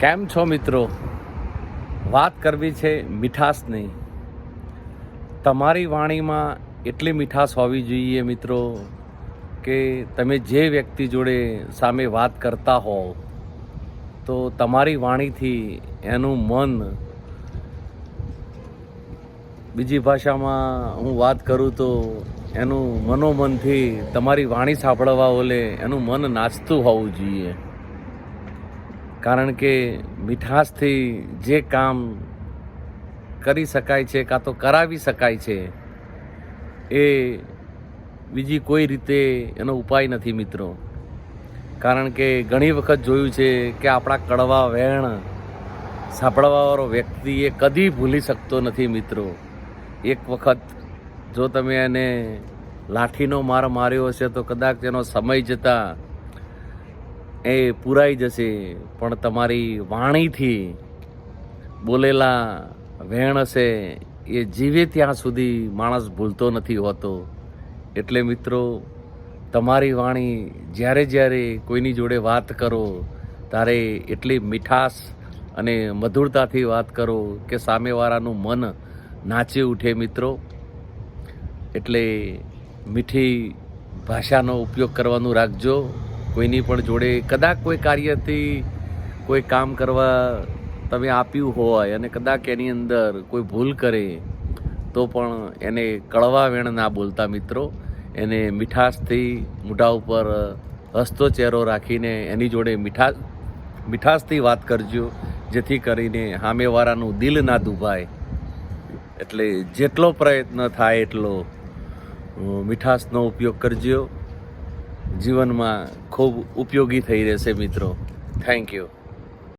કેમ છો મિત્રો? વાત કરવી છે મીઠાશની. તમારી વાણીમાં એટલી મીઠાશ હોવી જોઈએ મિત્રો કે તમે જે વ્યક્તિ જોડે સામે વાત કરતા હોવ, તો તમારી વાણીથી એનું મન બીજી ભાષામાં હું વાત કરું તો એનું મનોમનથી તમારી વાણી સાંભળવા ઓલે એનું મન નાચતું હોવું જોઈએ. કારણ કે મીઠાશથી જે કામ કરી શકાય છે, કાં તો કરાવી શકાય છે, એ બીજી કોઈ રીતે એનો ઉપાય નથી મિત્રો. કારણ કે ઘણી વખત જોયું છે કે આપણા કડવા વેણ સાંભળવાવાળો વ્યક્તિ એ કદી ભૂલી શકતો નથી મિત્રો. એક વખત જો તમે એને લાઠીનો માર માર્યો હશે તો કદાચ એનો સમય જતાં એ પૂરાઈ જશે. પણ તમારી વાણીથી બોલેલા વેણ હશે, એ જીવે ત્યાં સુધી માણસ ભૂલતો નથી હોતો. એટલે મિત્રો, તમારી વાણી જ્યારે જ્યારે કોઈની જોડે વાત કરો ત્યારે એટલી મીઠાશ અને મધુરતાથી વાત કરો કે સામેવાળાનું મન નાચી ઉઠે મિત્રો. એટલે મીઠી ભાષાનો ઉપયોગ કરવાનું રાખજો. કોઈની પણ જોડે કદાચ કોઈ કાર્યથી કોઈ કામ કરવા તમે આપ્યું હોય અને કદાચ એની અંદર કોઈ ભૂલ કરે, તો પણ એને કળવા વેણ ના બોલતા મિત્રો. એને મીઠાશથી મોઢા ઉપર હસતો ચહેરો રાખીને એની જોડે મીઠા, મીઠાશથી વાત કરજો, જેથી કરીને સામેવાળાનું દિલ ના દુભાય. એટલે જેટલો પ્રયત્ન થાય એટલો મીઠાશનો ઉપયોગ કરજો. જીવનમાં ખૂબ ઉપયોગી થઈ રહેશે મિત્રો. Thank you